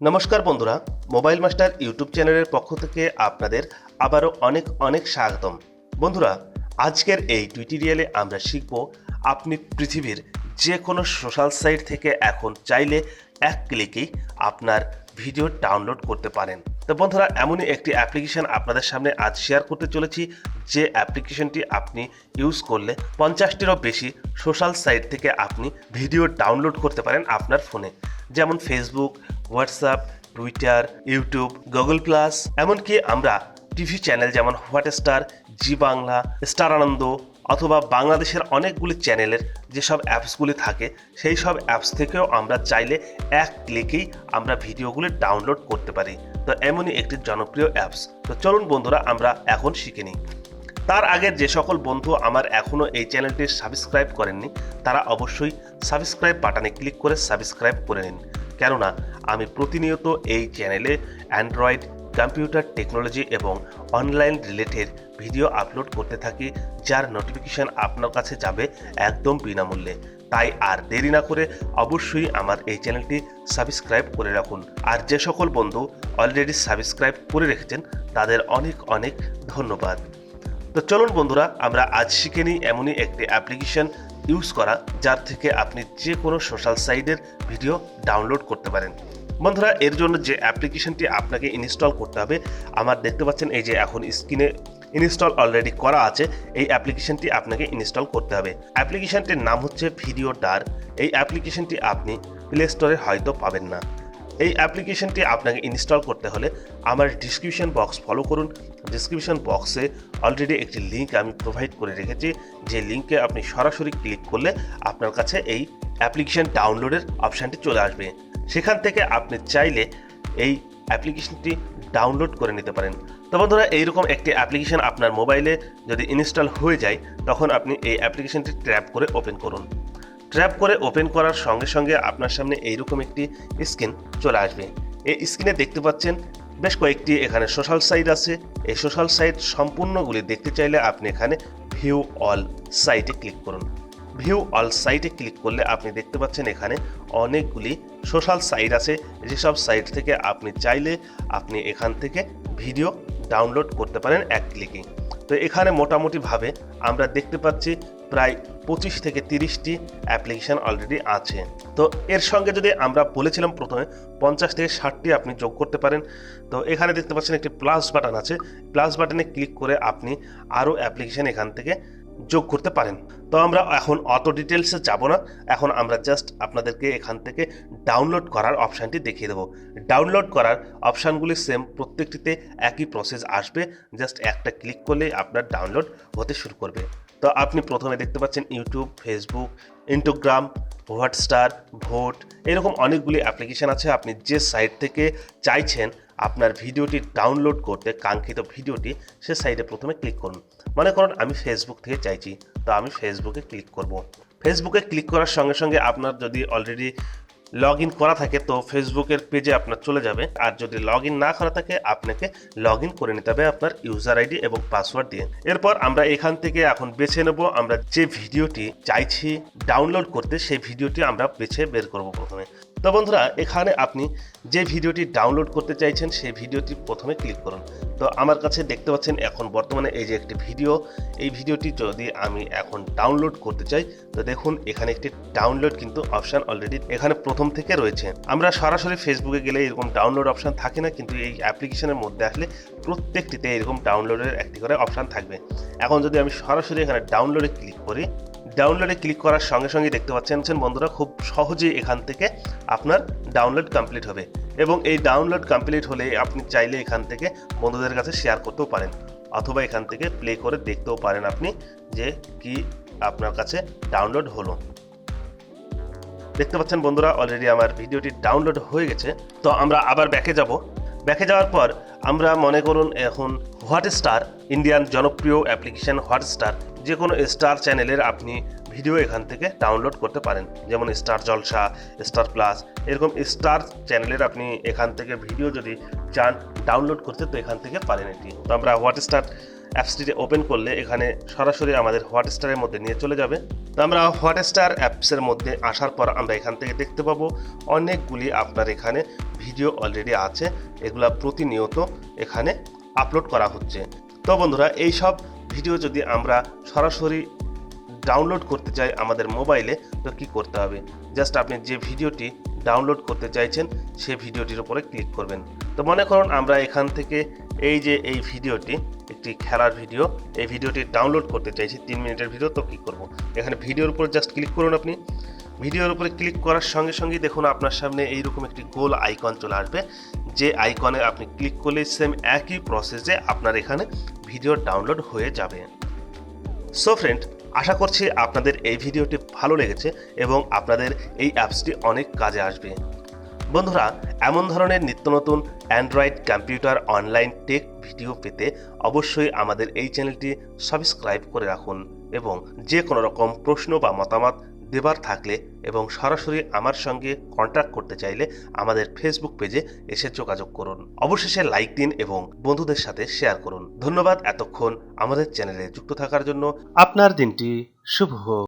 নমস্কার বন্ধুরা, mobile master YouTube চ্যানেলের পক্ষ থেকে আপনাদের আবারও অনেক অনেক স্বাগতম। বন্ধুরা, আজকের এই টুইটোরিয়ালে আমরা শিখব আপনি পৃথিবীর যে কোনো সোশ্যাল সাইট থেকে এখন চাইলে এক ক্লিকেই আপনার ভিডিও ডাউনলোড করতে পারেন। তো বন্ধুরা, এমনই একটি অ্যাপ্লিকেশন আপনাদের সামনে আজ শেয়ার করতে চলেছি, যে অ্যাপ্লিকেশনটি আপনি ইউজ করলে পঞ্চাশটিরও বেশি সোশ্যাল সাইট থেকে আপনি ভিডিও ডাউনলোড করতে পারেন আপনার ফোনে যেমন Facebook WhatsApp, Twitter, YouTube, Google plus, এমনকি আমরা টিভি চ্যানেল যেমন হোয়াটস্টার, জি বাংলা, স্টার আনন্দ অথবা বাংলাদেশের অনেকগুলি চ্যানেলের যেসব অ্যাপসগুলি থাকে, সেই সব অ্যাপস থেকেও আমরা চাইলে এক ক্লিকেই আমরা ভিডিওগুলি ডাউনলোড করতে পারি। তো এমনই একটি জনপ্রিয় অ্যাপস। তো চলুন বন্ধুরা, আমরা এখন শিখে নিই। তার আগে যে সকল বন্ধু আমার এখনও এই চ্যানেলটি সাবস্ক্রাইব করেননি, তারা অবশ্যই সাবস্ক্রাইব বাটনে ক্লিক করে সাবস্ক্রাইব করে নিন। কেননা, আমি প্রতিনিয়ত এই চ্যানেলে অ্যান্ড্রয়েড কম্পিউটার টেকনোলজি এবং অনলাইন রিলেটেড ভিডিও আপলোড করতে থাকি, যার নোটিফিকেশন আপনার কাছে যাবে একদম বিনামূল্যে। তাই আর দেরি না করে অবশ্যই আমার এই চ্যানেলটি সাবস্ক্রাইব করে রাখুন। আর যে সকল বন্ধু অলরেডি সাবস্ক্রাইব করে রেখেছেন, তাদের অনেক অনেক ধন্যবাদ। তো চলুন বন্ধুরা, আমরা আজ শিখে নিই এমনই একটি অ্যাপ্লিকেশন ইউজ করা, যার থেকে আপনি যে কোনো সোশ্যাল সাইটের ভিডিও ডাউনলোড করতে পারেন। বন্ধুরা, এর জন্য যে অ্যাপ্লিকেশনটি আপনাকে ইনস্টল করতে হবে, আমার দেখতে পাচ্ছেন এই যে এখন স্ক্রিনে ইনস্টল অলরেডি করা আছে, এই অ্যাপ্লিকেশনটি আপনাকে ইনস্টল করতে হবে। অ্যাপ্লিকেশনটির নাম হচ্ছে ভিডিও ডার এই অ্যাপ্লিকেশনটি আপনি প্লে স্টোরে হয়তো পাবেন না। এই অ্যাপ্লিকেশনটি আপনাকে ইনস্টল করতে হলে আমার ডিসক্রিপশন বক্স ফলো করুন। ডিসক্রিপশন বক্সে অলরেডি একটি লিঙ্ক আমি প্রোভাইড করে রেখেছি। যে লিঙ্কে আপনি সরাসরি ক্লিক করলে আপনার কাছে এই অ্যাপ্লিকেশন ডাউনলোডের অপশানটি চলে আসবে। সেখান থেকে আপনি চাইলে এই অ্যাপ্লিকেশনটি ডাউনলোড করে নিতে পারেন। তো বন্ধুরা, এইরকম একটি অ্যাপ্লিকেশন আপনার মোবাইলে যদি ইনস্টল হয়ে যায়, তখন আপনি এই অ্যাপ্লিকেশনটি ট্র্যাপ করে ওপেন করুন। ট্র্যাপ করে ওপেন করার সঙ্গে সঙ্গে আপনার সামনে এইরকম একটি স্ক্রিন চলে আসবে। এই স্ক্রিনে দেখতে পাচ্ছেন বেশ কয়েকটি এখানে সোশ্যাল সাইট আছে। এই সোশ্যাল সাইট সম্পূর্ণগুলি দেখতে চাইলে আপনি এখানে ভিউ অল সাইটে ক্লিক করুন। ভিউ অল সাইটে ক্লিক করলে আপনি দেখতে পাচ্ছেন এখানে অনেকগুলি সোশ্যাল সাইট আছে। যেসব সাইট থেকে আপনি চাইলে আপনি এখান থেকে ভিডিও ডাউনলোড করতে পারেন এক ক্লিকে তো এখানে মোটামুটিভাবে আমরা দেখতে পাচ্ছি প্রায় পঁচিশ থেকে তিরিশটি অ্যাপ্লিকেশান অলরেডি আছে। তো এর সঙ্গে যদি আমরা বলেছিলাম প্রথমে, পঞ্চাশ থেকে ষাটটি আপনি যোগ করতে পারেন। তো এখানে দেখতে পাচ্ছেন একটি প্লাস বাটন আছে। প্লাস বাটনে ক্লিক করে আপনি আরও অ্যাপ্লিকেশান এখান থেকে যোগ করতে পারেন। তো আমরা এখন অত ডিটেলসে যাব না। এখন আমরা জাস্ট আপনাদেরকে এখান থেকে ডাউনলোড করার অপশানটি দেখিয়ে দেবো। ডাউনলোড করার অপশানগুলি সেম প্রত্যেকটিতে একই প্রসেস আসবে। জাস্ট একটা ক্লিক করলেই আপনার ডাউনলোড হতে শুরু করবে। তো আপনি প্রথমে দেখতে পাচ্ছেন ইউটিউব ফেসবুক ইন্টোগ্রাম হোয়াটস্টার ভোট এরকম অনেকগুলি অ্যাপ্লিকেশান আছে। আপনি যে সাইট থেকে চাইছেন আপনার ভিডিওটি ডাউনলোড করতে, কাঙ্ক্ষিত ভিডিওটি, সে সাইটে প্রথমে ক্লিক করুন। মনে করুন আমি ফেসবুক থেকে চাইছি। তো আমি ফেসবুকে ক্লিক করব। ফেসবুকে ক্লিক করার সঙ্গে সঙ্গে আপনার যদি অলরেডি লগ ইন করা থাকে, তো ফেসবুকের পেজে আপনার চলে যাবে। আর যদি লগ ইন না করা থাকে, আপনাকে লগ ইন করে নিতে হবে আপনার ইউজার আইডি এবং পাসওয়ার্ড দিয়ে। এরপর আমরা এখান থেকে এখন বেছে নেব, আমরা যে ভিডিওটি চাইছি ডাউনলোড করতে, সেই ভিডিওটি আমরা বেছে বের করব প্রথমে। তো বন্ধুরা, এখানে আপনি যে ভিডিওটি ডাউনলোড করতে চাইছেন, সেই ভিডিওটি প্রথমে ক্লিক করুন। তো আমার কাছে দেখতে পাচ্ছেন, এখন বর্তমানে এই যে একটি ভিডিও, এই ভিডিওটি যদি আমি এখন ডাউনলোড করতে চাই, তো দেখুন, এখানে একটি ডাউনলোড কিন্তু অপশান অলরেডি এখানে প্রথম থেকে রয়েছে। আমরা সরাসরি ফেসবুকে গেলে এরকম ডাউনলোড অপশান থাকে না, কিন্তু এই অ্যাপ্লিকেশনের মধ্যে আসলে প্রত্যেকটিতে এরকম ডাউনলোডের একটি করে অপশান থাকবে। এখন যদি আমি সরাসরি এখানে ডাউনলোডে ক্লিক করি ডাউনলোডে ক্লিক করার সঙ্গে সঙ্গে দেখতে পাচ্ছেন বন্ধুরা? খুব সহজেই এখান থেকে আপনার ডাউনলোড কমপ্লিট হবে। এবং এই ডাউনলোড কমপ্লিট হলে আপনি চাইলে এখান থেকে বন্ধুদের কাছে শেয়ার করতেও পারেন। অথবা এখান থেকে প্লে করে দেখতেও পারেন আপনি যে কি আপনার কাছে ডাউনলোড হলো। দেখতে পাচ্ছেন বন্ধুরা অলরেডি আমার ভিডিওটি ডাউনলোড হয়ে গেছে। তো আমরা আবার ব্যাকে যাব। ব্যাকে যাওয়ার পর আমরা মনে করুন এখন হোয়াটস্টার ইন্ডিয়ান জনপ্রিয় অ্যাপ্লিকেশন হোয়াটস্টার যে কোনো স্টার চ্যানেলের আপনি ভিডিও এখান থেকে ডাউনলোড করতে পারেন। যেমন স্টার জলসা, স্টার প্লাস, এরকম স্টার চ্যানেলের আপনি এখান থেকে ভিডিও যদি চান ডাউনলোড করতে, তো এখান থেকে পারেন এটি। তো আমরা হোয়াটস্টার অ্যাপসটিতে ওপেন করলে এখানে সরাসরি আমাদের হোয়াটস্টারের মধ্যে নিয়ে চলে যাবে। তো আমরা হোয়াটস্টার অ্যাপসের মধ্যে আসার পর আমরা এখান থেকে দেখতে পাবো অনেকগুলি আপনার এখানে ভিডিও অলরেডি আছে। এগুলা প্রতিনিয়ত এখানে আপলোড করা হচ্ছে। তো বন্ধুরা এই সব ভিডিও যদি আমরা সরাসরি ডাউনলোড করতে চাই আমাদের মোবাইলে, তো কী করতে হবে? জাস্ট আপনি যে ভিডিওটি ডাউনলোড করতে চাইছেন সেই ভিডিওটির উপরে ক্লিক করবেন। তো মনে করুন আমরা এখান থেকে এই যে এই ভিডিওটি, একটি খেলার ভিডিও, এই ভিডিওটি ডাউনলোড করতে চাইছি, তিন মিনিটের ভিডিও, তো কী করব? এখানে ভিডিওর উপর জাস্ট ক্লিক করুন আপনি। ভিডিওর উপরে ক্লিক করার সঙ্গে সঙ্গে দেখুন আপনার সামনে এইরকম একটি গোল আইকন চলে আসবে। যে আইকনে আপনি ক্লিক করলে সেম একই প্রসেসে আপনার এখানে ভিডিও ডাউনলোড হয়ে যাবে। সো ফ্রেন্ড আশা করছি আপনাদের এই ভিডিওটি ভালো লেগেছে এবং আপনাদের এই অ্যাপসটি অনেক কাজে আসবে। বন্ধুরা, এমন ধরনের নিত্য নতুন Android computer online tech video পেতে অবশ্যই আমাদের এই চ্যানেলটি সাবস্ক্রাইব করে রাখুন এবং যে কোনো রকম প্রশ্ন বা মতামত দেবার থাকলে এবং সরাসরি আমার সঙ্গে কন্ট্যাক্ট করতে চাইলে আমাদের ফেসবুক পেজে এসে যোগাযোগ করুন। অবশেষে লাইক দিন এবং বন্ধুদের সাথে শেয়ার করুন। ধন্যবাদ এতক্ষণ আমাদের চ্যানেলে যুক্ত থাকার জন্য। আপনার দিনটি শুভ হোক।